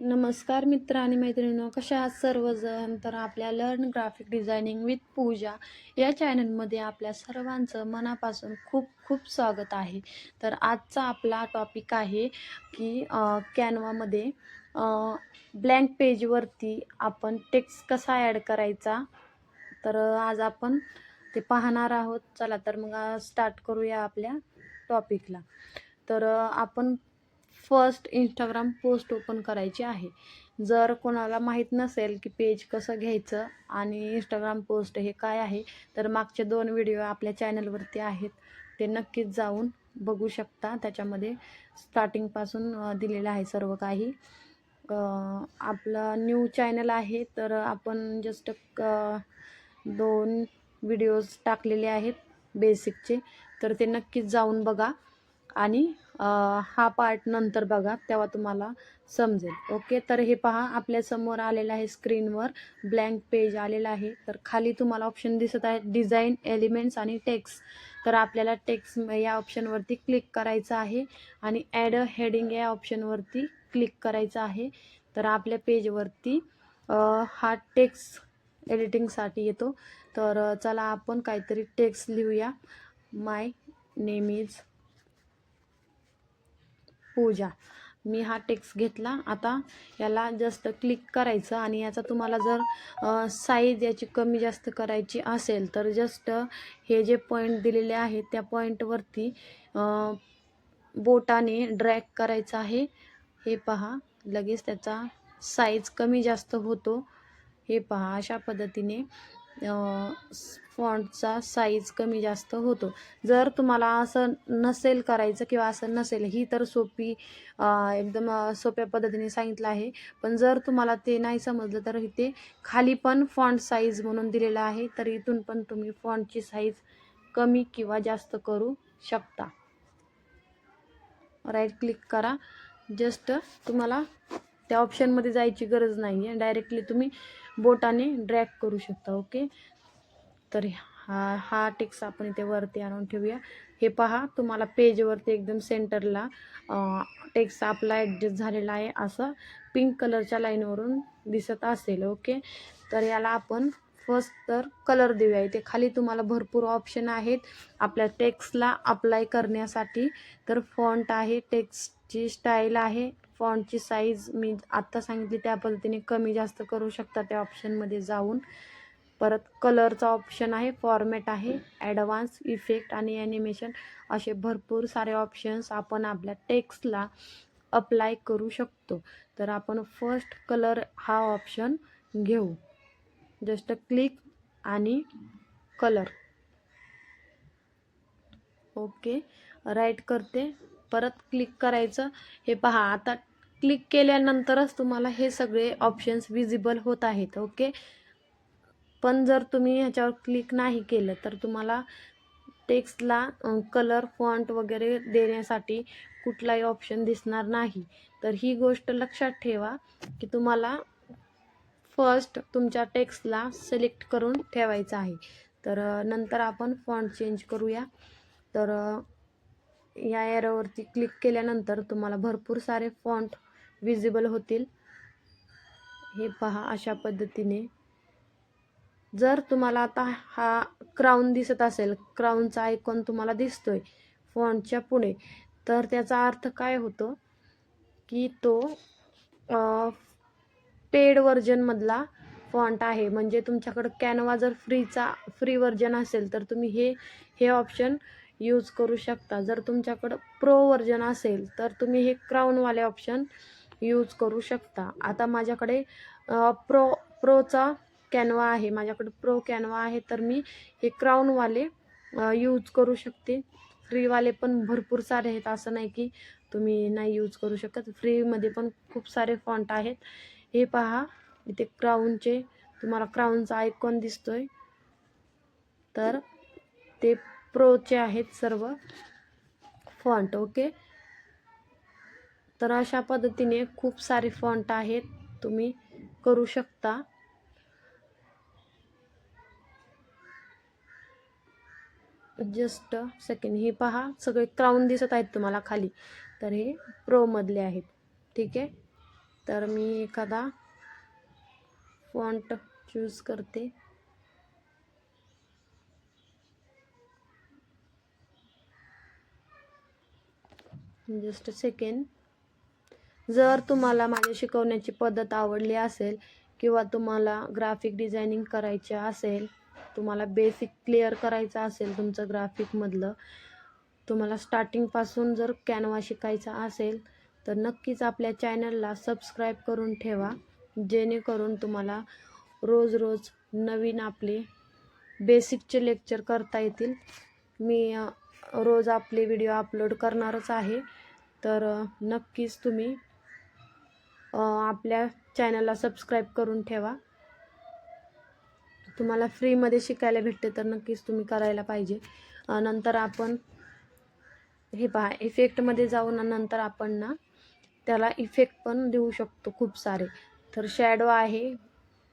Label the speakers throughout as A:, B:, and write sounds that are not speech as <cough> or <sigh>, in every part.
A: नमस्कार मित्र आणि मैत्रिणींनो कशा आहात सर्वजण? तर आपल्या learn graphic designing with Pooja या चॅनलमध्ये आपल्या सर्वांचं मनापासून खूप खूप स्वागत आहे. तर आजचा आपला टॉपिक आहे की कॅनवामध्ये ब्लँक पेजवरती आपण टेक्स्ट कसा ॲड करायचा? तर आज आपण ते पाहणार आहोत. चला तर मग स्टार्ट करूया आपल्या टॉपिकला तर आपण फर्स्ट इंस्टाग्राम पोस्ट ओपन करायची आहे. जर कोणाला माहीत नसेल की पेज कसं घ्यायचं आणि इंस्टाग्राम पोस्ट हे काय आहे तर मागचे दोन व्हिडिओ आपल्या चॅनलवरती आहेत. ते नक्कीच जाऊन बघू शकता. त्याच्यामध्ये स्टार्टिंगपासून दिलेलं आहे सर्व काही. आपलं न्यू चॅनल आहे तर आपण जस्ट दोन व्हिडिओज टाकलेले आहेत बेसिकचे तर ते नक्कीच जाऊन बघा. आणि हा पार्ट नंतर बघा तेव्हा तुम्हाला समजेल. ओके? तर हे पहा आपल्यासमोर आलेलं आहे स्क्रीनवर ब्लँक पेज आलेलं आहे. तर खाली तुम्हाला ऑप्शन दिसत आहे डिझाईन एलिमेंट्स आणि टेक्स तर आपल्याला टेक्स या ऑप्शनवरती क्लिक करायचं आहे आणि ॲड अ हेडिंग या ऑप्शनवरती क्लिक करायचं आहे. तर आपल्या पेजवरती हा टेक्स एडिटिंगसाठी येतो. तर चला आपण काहीतरी टेक्स्ट लिहूया. माय नेम इज पूजा. मी हा टेक्स्ट घेतला. आता याला जस्ट क्लिक करायचं आणि याचा तुम्हाला जर साईज याची कमी जास्त करायची असेल तर जस्ट हे जे पॉईंट दिलेले आहेत त्या पॉईंटवरती बोटाने ड्रॅग करायचं आहे. हे पहा. लगेच त्याचा साईज कमी जास्त होतो. हे पहा. अशा पद्धतीने फॉन्टचा साईज कमी जास्त होतो. जर तुम्हाला असं नसेल करायचं किंवा असं नसेल ही तर सोपी एकदम सोप्या पद्धतीने सांगितलं आहे. पण जर तुम्हाला ते नाही समजलं तर इथे खाली पण फॉन्ट साईज म्हणून दिलेलं आहे तर इथून पण तुम्ही फॉन्टची साईज कमी किंवा जास्त करू शकता. राईट क्लिक करा. जस्ट तुम्हाला त्या ऑप्शनमध्ये जायची गरज नाही आहे डायरेक्टली तुम्ही बोटाने ड्रॅग करू शकता ओके तर हा हा टेक्स्ट आपण इथे वरती आणून ठेवूया. हे पहा तुम्हाला पेजवरती एकदम सेंटरला टेक्स्ट आपला ॲडजस्ट झालेला आहे. असं पिंक कलरच्या लाईनवरून दिसत असेल ओके तर याला आपण फर्स्ट तर कलर देऊया. इथे खाली तुम्हाला भरपूर ऑप्शन आहेत. आपल्या टेक्स्टला अप्लाय करण्यासाठी तर फॉन्ट आहे टेक्स्टची स्टाईल आहे फॉन्टची साईज मी आत्ता सांगितली त्या पद्धतीने कमी जास्त करू शकता त्या ऑप्शनमध्ये जाऊन. परत कलरचा ऑप्शन आहे फॉर्मॅट आहे ॲडव्हान्स इफेक्ट आणि ॲनिमेशन असे भरपूर सारे ऑप्शन्स आपण आपल्या टेक्स्टला अप्लाय करू शकतो. तर आपण फर्स्ट कलर हा ऑप्शन घेऊ. जस्ट क्लिक आणि कलर. ओके. राईट करते. परत क्लिक करायचं. हे पहा आता क्लिक केल्यानंतरच तुम्हाला हे सगळे ऑप्शन्स विजिबल होत आहेत ओके पण जर तुम्ही ह्याच्यावर क्लिक नाही केलं तर तुम्हाला टेक्स्टला कलर फॉन्ट वगैरे देण्यासाठी कुठलाही ऑप्शन दिसणार नाही. तर ही गोष्ट लक्षात ठेवा की तुम्हाला फर्स्ट तुमच्या टेक्स्टला सिलेक्ट करून ठेवायचं आहे. तर नंतर आपण फॉन्ट चेंज करूया. तर या एरोवरती क्लिक केल्यानंतर तुम्हाला भरपूर सारे फॉन्ट विजिबल होतील. हे पहा अशा पद्धतीने. जर तुम्हाला आता हा क्राऊन दिसत असेल क्राऊनचा आयकॉन तुम्हाला दिसतोय फॉन्टच्या पुढे तर त्याचा अर्थ काय होतो? की तो पेड व्हर्जनमधला फॉन्ट आहे. म्हणजे तुमच्याकडं कॅनवा जर फ्रीचा फ्री व्हर्जन असेल तर तुम्ही हे हे ऑप्शन यूज करू शकता. जर तुमच्याकडं प्रो व्हर्जन असेल तर तुम्ही हे क्राऊनवाले ऑप्शन यूज करू शकता. आता माझ्याकडे प्रो प्रोचा कॅनवा आहे. माझ्याकडे प्रो कॅनवा आहे तर मी हे क्राऊनवाले यूज करू शकते. फ्रीवाले पण भरपूर सारे आहेत. असं नाही की तुम्ही नाही यूज करू शकत. फ्रीमध्ये पण खूप सारे फॉन्ट आहेत. हे पहा. इथे क्राऊनचे तुम्हाला क्राऊनचा आयकॉन दिसतोय. तर ते प्रोचे आहेत सर्व फॉन्ट ओके तर अशा पद्धतीने खूप सारे फॉन्ट आहेत. तुम्ही करू शकता. जस्ट सेकंड हे पहा सगळे क्राऊन दिसत आहेत तुम्हाला खाली. तर हे प्रोमधले आहेत. ठीक आहे? तर मी एखादा फॉन्ट चूज करते. जस्ट सेकंड जर तुम्हाला माझ्या शिकवण्याची पद्धत आवडली असेल किंवा तुम्हाला ग्राफिक डिझायनिंग करायचे असेल तुम्हाला बेसिक क्लिअर करायचं असेल तुमचं ग्राफिकमधलं तुम्हाला स्टार्टिंगपासून जर कॅनवा शिकायचा असेल तर नक्कीच आपल्या चॅनलला सबस्क्राईब करून ठेवा जेणेकरून तुम्हाला रोज रोज नवीन आपले बेसिकचे लेक्चर करता येतील. मी रोज आपले व्हिडिओ अपलोड करणारच आहे. तर नक्कीच तुम्ही आपल्या चॅनलला सबस्क्राईब करून ठेवा. तुम्हाला फ्रीमध्ये शिकायला भेटते तर नक्कीच तुम्ही करायला पाहिजे. नंतर आपण हे पहा इफेक्टमध्ये जाऊन नंतर आपण ना त्याला इफेक्ट पण देऊ शकतो खूप सारे. तर शॅडो आहे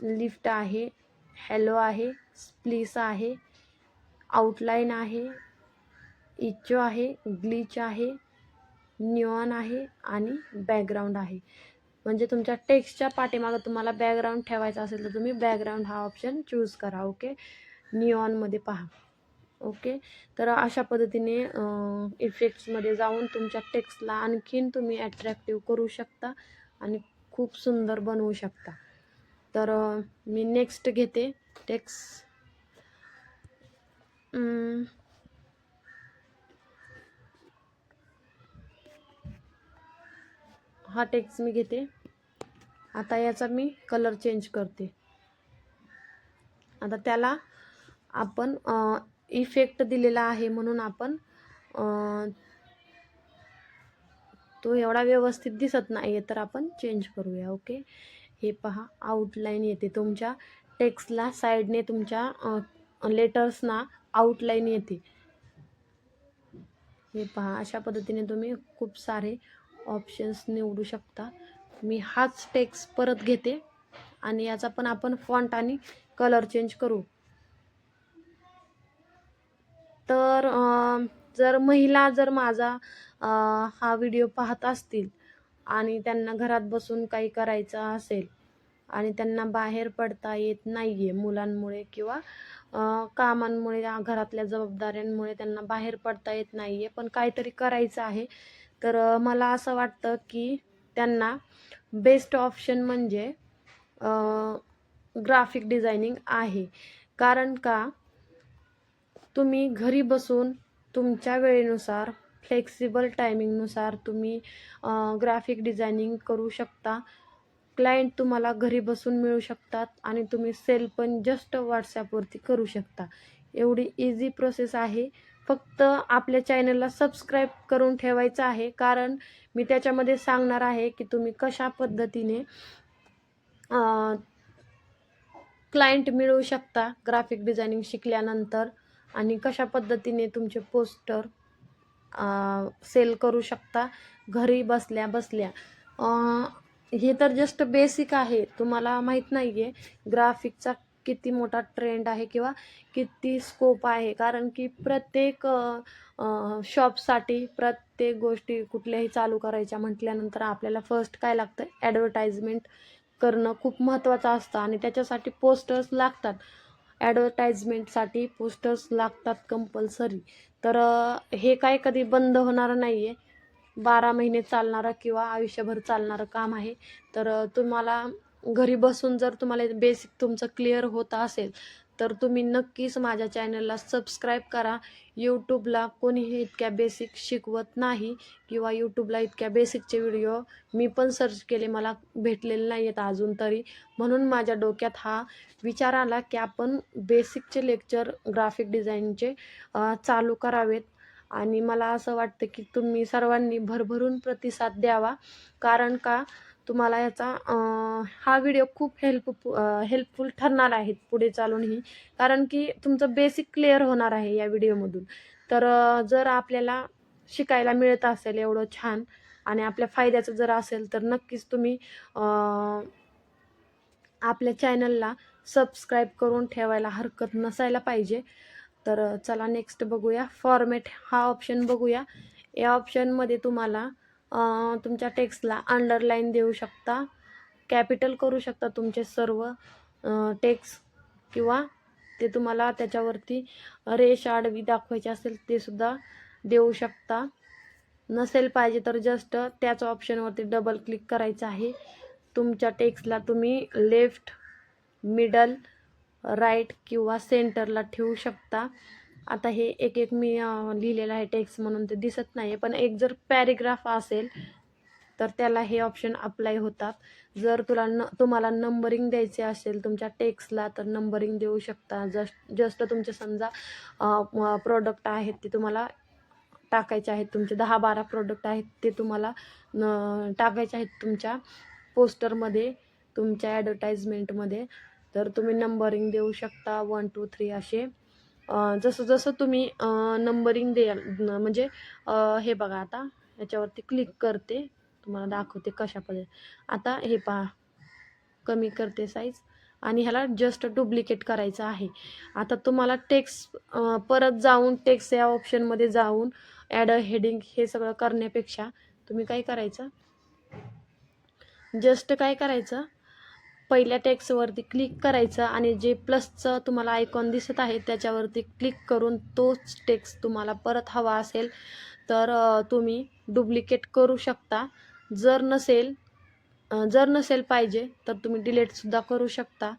A: लिफ्ट आहे हॅलो आहे स्प्लिस आहे आउटलाईन आहे इचो आहे ग्लिच आहे न्यूऑन आहे आणि बॅकग्राऊंड आहे. म्हणजे तुमच्या टेक्स्टच्या पाठीमागं तुम्हाला बॅकग्राऊंड ठेवायचा असेल तर तुम्ही बॅकग्राऊंड हा ऑप्शन चूज करा ओके निऑनमध्ये पहा ओके तर अशा पद्धतीने इफेक्ट्समध्ये जाऊन तुमच्या टेक्स्टला आणखीन तुम्ही ॲट्रॅक्टिव्ह करू शकता आणि खूप सुंदर बनवू शकता. तर मी नेक्स्ट घेते टेक्स्ट हा टेक्स्ट मी घेते. आता याचा मी कलर चेंज करते. आता त्याला आपण इफेक्ट दिलेला आहे म्हणून आपण तो एवढा व्यवस्थित दिसत नाही आहे तर आपण चेंज करूया ओके हे पहा आउटलाईन येते. तुमच्या टेक्स्टला साईडने तुमच्या लेटर्सना आउटलाईन येते. हे पहा अशा पद्धतीने तुम्ही खूप सारे ऑप्शन्स निवडू शकता. मी हाच टेक्स्ट परत घेते आणि याचा पण आपण फॉन्ट आणि कलर चेंज करू. तर जर महिला जर माझा हा व्हिडिओ पाहत असतील आणि त्यांना घरात बसून काही करायचं असेल आणि त्यांना बाहेर पडता येत नाही आहे मुलांमुळे किंवा कामांमुळे घरातल्या जबाबदाऱ्यांमुळे त्यांना बाहेर पडता येत नाही आहे पण काहीतरी करायचं आहे तर मला असं वाटतं की त्यांना बेस्ट ऑप्शन म्हणजे ग्राफिक डिझायनिंग आहे. कारण का? तुम्ही घरी बसून तुमच्या वेळेनुसार फ्लेक्सिबल टायमिंगनुसार तुम्ही ग्राफिक डिझायनिंग करू शकता. क्लायंट तुम्हाला घरी बसून मिळू शकतात आणि तुम्ही सेल पण जस्ट व्हॉट्सॲपवरती करू शकता. एवढी इझी प्रोसेस आहे. फक्त आपल्या चॅनलला सबस्क्राईब करून ठेवायचं आहे. कारण मी त्याच्यामध्ये सांगणार आहे की तुम्ही कशा पद्धतीने क्लायंट मिळवू शकता ग्राफिक डिझायनिंग शिकल्यानंतर आणि कशा पद्धतीने तुमचे पोस्टर सेल करू शकता घरी बसल्या बसल्या. हे तर जस्ट बेसिक आहे. तुम्हाला माहीत नाही आहे ग्राफिकचा किती मोठा ट्रेंड आहे किंवा किती स्कोप आहे. कारण की प्रत्येक शॉपसाठी प्रत्येक गोष्टी कुठल्याही चालू करायच्या म्हटल्यानंतर आपल्याला फर्स्ट काय लागतं ॲडव्हर्टाईजमेंट करणं खूप महत्त्वाचं असतं आणि त्याच्यासाठी पोस्टर्स लागतात. ॲडव्हर्टाईजमेंटसाठी पोस्टर्स लागतात कंपल्सरी तर हे काय कधी बंद होणार नाही आहे बारा महिने चालणारं किंवा आयुष्यभर चालणारं काम आहे. तर तुम्हाला घरी बसून जर तुम्हाला बेसिक तुमचं क्लिअर होत असेल तर तुम्ही नक्कीच माझ्या चॅनलला सबस्क्राईब करा. यूट्यूबला कोणीही इतक्या बेसिक शिकवत नाही किंवा यूट्यूबला इतक्या बेसिकचे व्हिडिओ मी पण सर्च केले मला भेटलेले नाही आहेत अजून तरी. म्हणून माझ्या डोक्यात हा विचार आला की आपण बेसिकचे लेक्चर ग्राफिक डिझाईनचे चालू करावेत. आणि मला असं वाटतं की तुम्ही सर्वांनी भरभरून प्रतिसाद द्यावा. कारण का? तुम्हाला याचा हा व्हिडिओ खूप हेल्प हेल्पफुल ठरणार आहे पुढे चालूनही. कारण की तुमचं बेसिक क्लिअर होणार आहे या व्हिडिओमधून तर जर आपल्याला शिकायला मिळत असेल एवढं छान आणि आपल्या फायद्याचं जर असेल तर नक्कीच तुम्ही आपल्या चॅनलला सबस्क्राईब करून ठेवायला हरकत नसायला पाहिजे. तर चला नेक्स्ट बघूया. फॉर्मेट हा ऑप्शन बघूया. या ऑप्शनमध्ये तुम्हाला तुमच्या टेक्स्टला अंडरलाईन देऊ शकता. कॅपिटल करू शकता तुमचे सर्व टेक्स किंवा ते तुम्हाला त्याच्यावरती रेष आडवी दाखवायची असेल ते सुद्धा देऊ शकता. नसेल पाहिजे तर जस्ट त्याच ऑप्शनवरती डबल क्लिक करायचं आहे. तुमच्या टेक्स्टला तुम्ही लेफ्ट मिडल राईट किंवा सेंटरला ठेवू शकता. आता हे एक एक मी लिहिलेलं आहे टेक्स्ट म्हणून ते दिसत नाही पण एक जर पॅरेग्राफ असेल तर त्याला हे ऑप्शन अप्लाय होतात. जर तुला न तुम्हाला नंबरिंग द्यायचे असेल तुमच्या टेक्स्टला तर नंबरिंग देऊ शकता. जस्ट जस्ट तुमचे समजा प्रोडक्ट आहेत ते तुम्हाला टाकायचे आहेत. तुमचे दहा बारा प्रोडक्ट आहेत ते तुम्हाला न टाकायचे आहेत तुमच्या पोस्टरमध्ये तुमच्या ॲडव्हर्टाईजमेंटमध्ये तर तुम्ही नंबरिंग देऊ शकता. वन टू थ्री असे. जसं जसं तुम्ही नंबरिंग द्याल म्हणजे हे बघा आता याच्यावरती क्लिक करते. तुम्हाला दाखवते कशा पद्धती आता हे पहा कमी करते साईज आणि ह्याला जस्ट डुप्लिकेट करायचं आहे. आता तुम्हाला टेक्स्ट परत जाऊन टेक्स्ट या ऑप्शनमध्ये जाऊन ॲड हेडिंग हे सगळं करण्यापेक्षा तुम्ही काय करायचं? जस्ट काय करायचं? पहिल्या टॅक्सवरती क्लिक करायचं आणि जे प्लसचं तुम्हाला आयकॉन दिसत आहे त्याच्यावरती क्लिक करून तोच टेक्स तुम्हाला परत हवा असेल तर तुम्ही डुप्लिकेट करू शकता. जर नसेल जर नसेल पाहिजे तर तुम्ही डिलीटसुद्धा करू शकता.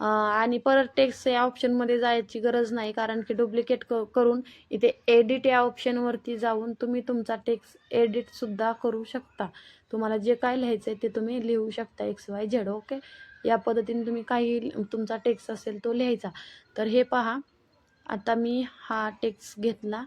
A: आणि परत टेक्स्ट या ऑप्शनमध्ये जायची गरज नाही कारण की डुप्लिकेट क करून इथे एडिट या ऑप्शनवरती जाऊन तुम्ही तुमचा टेक्स्ट एडिटसुद्धा करू शकता. तुम्हाला जे काय लिहायचं आहे ते तुम्ही लिहू शकता एक्स वाय झेड ओके या पद्धतीने तुम्ही काही तुमचा टेक्स्ट असेल तो लिहायचा. तर हे पहा. आता मी हा टेक्स्ट घेतला.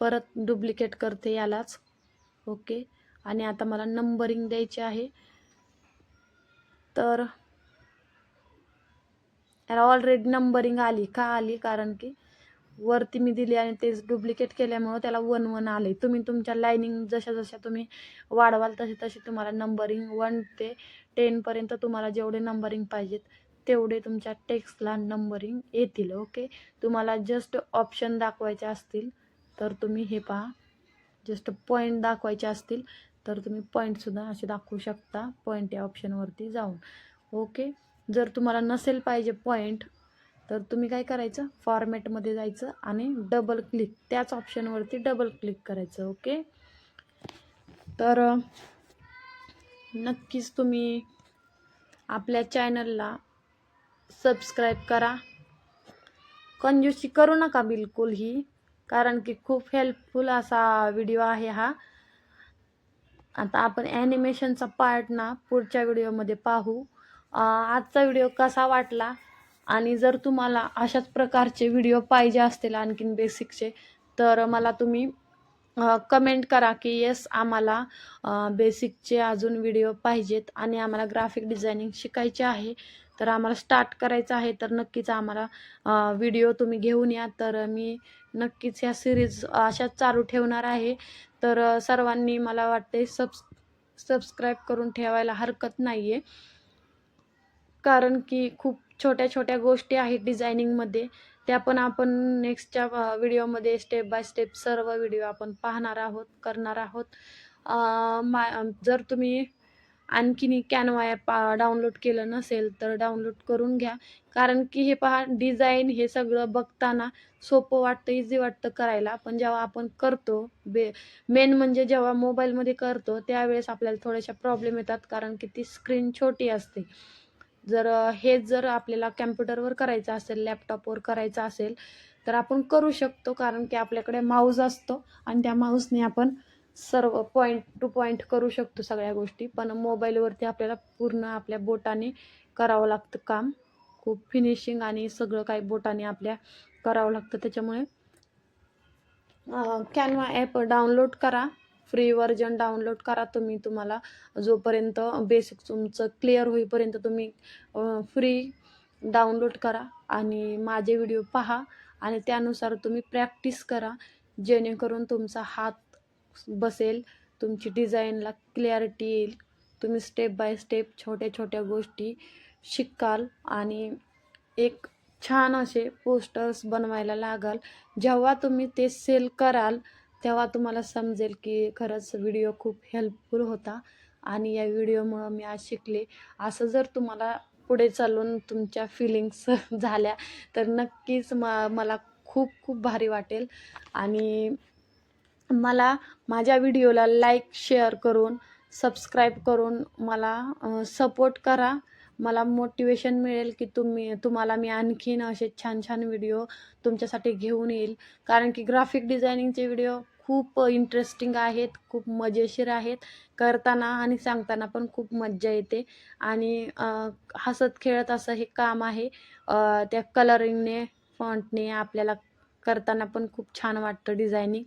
A: परत डुप्लिकेट करते यालाच. ओके आणि आता मला नंबरिंग द्यायची आहे. तर याला ऑलरेडी नंबरिंग आली. का आली? कारण की वरती मी दिली आणि तेच डुप्लिकेट केल्यामुळं त्याला वन वन आले तुम्ही तुमच्या लाईनिंग जशा जशा तुम्ही वाढवाल तसे तसे तुम्हाला नंबरिंग वन ते टेनपर्यंत तुम्हाला जेवढे नंबरिंग पाहिजेत तेवढे तुमच्या टेक्स्टला नंबरिंग येतील ओके तुम्हाला जस्ट ऑप्शन दाखवायचे असतील तर तुम्ही हे पहा. जस्ट पॉईंट दाखवायचे असतील तर तुम्ही पॉईंटसुद्धा असे दाखवू शकता पॉईंट या ऑप्शनवरती जाऊन ओके जर तुम्हाला नसेल पाहिजे पॉईंट तर तुम्ही काय करायचं? फॉर्मॅटमध्ये जायचं आणि डबल क्लिक त्याच ऑप्शनवरती डबल क्लिक करायचं ओके तर नक्कीच तुम्ही आपल्या चॅनलला सबस्क्राईब करा. कंजूसी करू नका बिलकुल ही कारण की खूप हेल्पफुल असा व्हिडिओ आहे हा. आता आपण ॲनिमेशनचा पार्ट ना पुढच्या व्हिडिओमध्ये पाहू. आजचा व्हिडिओ कसा वाटला? आणि जर तुम्हाला अशाच प्रकारचे व्हिडिओ पाहिजे असतील आणखीन बेसिकचे तर मला तुम्ही कमेंट करा की येस आम्हाला बेसिकचे अजून व्हिडिओ पाहिजेत आणि आम्हाला ग्राफिक डिझायनिंग शिकायचे आहे. तर आम्हाला स्टार्ट करायचं आहे तर नक्कीच आम्हाला व्हिडिओ तुम्ही घेऊन या. तर मी नक्कीच ह्या सिरीज अशाच चालू ठेवणार आहे. तर सर्वांनी मला वाटते सबस सबस्क्राईब करून ठेवायला हरकत नाही आहे कारण की खूप छोट्या छोट्या गोष्टी आहेत डिझायनिंगमध्ये. त्या पण आपण नेक्स्टच्या व्हिडिओमध्ये स्टेप बाय स्टेप सर्व व्हिडिओ आपण पाहणार आहोत करणार आहोत. मा जर तुम्ही आणखीन कॅनवा ॲप डाउनलोड केलं नसेल तर डाउनलोड करून घ्या. कारण की हे पहा डिझाईन हे सगळं बघताना सोपं वाटतं इझी वाटतं करायला. पण जेव्हा आपण करतो बे मेन म्हणजे जेव्हा मोबाईलमध्ये करतो त्यावेळेस आपल्याला थोड्याशा प्रॉब्लेम येतात. कारण की ती स्क्रीन छोटी असते. जर हे हेच जर आपल्याला कॅम्प्युटरवर करायचं असेल लॅपटॉपवर करायचं असेल तर आपण करू शकतो. कारण की आपल्याकडे माऊस असतो आणि त्या माऊसने आपण सर्व पॉईंट टू पॉईंट करू शकतो सगळ्या गोष्टी. पण मोबाईलवरती आपल्याला पूर्ण आपल्या बोटाने करावं लागतं काम. खूप फिनिशिंग आणि सगळं काही बोटाने आपल्या करावं लागतं. त्याच्यामुळे कॅनवा ॲप डाउनलोड करा. फ्री व्हर्जन डाउनलोड करा तुम्ही तुम्हाला. जोपर्यंत बेसिक तुमचं क्लिअर होईपर्यंत तुम्ही फ्री डाउनलोड करा आणि माझे व्हिडिओ पहा आणि त्यानुसार तुम्ही प्रॅक्टिस करा. जेणेकरून तुमचा हात बसेल तुमची डिझाईनला क्लॅरिटी येईल. तुम्ही स्टेप बाय स्टेप छोट्या छोट्या गोष्टी शिकाल आणि एक छान असे पोस्टर्स बनवायला लागाल. जेव्हा तुम्ही ते सेल कराल तेव्हा तुम्हाला समजेल की खरंच व्हिडिओ खूप हेल्पफुल होता आणि या व्हिडिओमुळं मी आज शिकले. असं जर तुम्हाला पुढे चालून तुमच्या फिलिंग्स <laughs> झाल्या तर नक्कीच म मला खूप खूप भारी वाटेल. आणि मला माझ्या व्हिडिओला लाईक शेअर करून सबस्क्राईब करून मला सपोर्ट करा. मला मोटिवेशन मिळेल की तुम्ही तुम्हाला मी आणखीन असे छान छान व्हिडिओ तुमच्यासाठी घेऊन येईल. कारण की ग्राफिक डिझायनिंगचे व्हिडिओ खूप इंटरेस्टिंग आहेत खूप मजेशीर आहेत. करताना आणि सांगताना पण खूप मज्जा येते. आणि हसत खेळत असं हे काम आहे. त्या कलरिंगने फॉन्टने आपल्याला करताना पण खूप छान वाटतं डिझायनिंग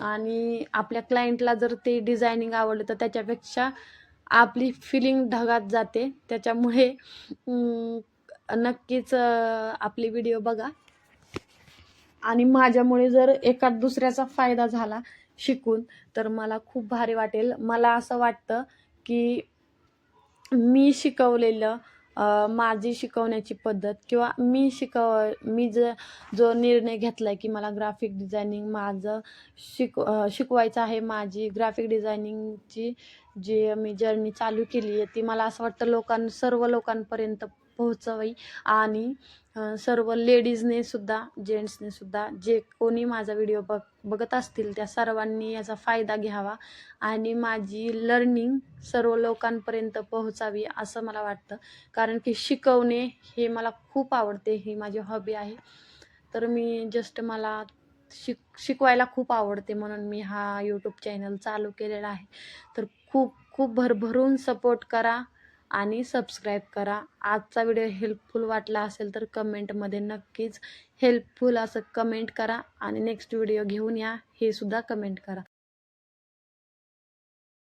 A: आणि आपल्या क्लायंटला जर ते डिझायनिंग आवडलं तर त्याच्यापेक्षा आपली फिलिंग ढगात जाते. त्याच्यामुळे नक्कीच आपले आपली व्हिडिओ बघा. आणि माझ्यामुळे जर एका दुसऱ्याचा फायदा झाला शिकून तर मला खूप भारी वाटेल. मला असं वाटतं की मी शिकवलेलं माझी शिकवण्याची पद्धत किंवा मी शिकव मी ज जो निर्णय घेतला आहे की मला ग्राफिक डिझायनिंग माझं शिक शिकवायचं आहे माझी ग्राफिक डिझायनिंगची जी मी जर्नी चालू केली आहे ती मला असं वाटतं लोकां सर्व लोकांपर्यंत पोहोचावी. आणि सर्व लेडीजने सुद्धा जेंट्सने सुद्धा जे कोणी माझा व्हिडिओ बघ बघत असतील त्या सर्वांनी याचा फायदा घ्यावा. आणि माझी लर्निंग सर्व लोकांपर्यंत पोहोचावी असं मला वाटतं. कारण की शिकवणे हे मला खूप आवडते ही माझी हॉबी आहे. तर मी जस्ट मला शिक शिकवायला खूप आवडते म्हणून मी हा यूट्यूब चॅनल चालू केलेला आहे. तर खूप खूप भरभरून सपोर्ट करा. आणि सबस्क्राईब करा. आजचा व्हिडिओ हेल्पफुल वाटला असेल तर कमेंटमध्ये नक्कीच हेल्पफुल असं कमेंट करा आणि नेक्स्ट व्हिडिओ घेऊन या हे सुद्धा कमेंट करा.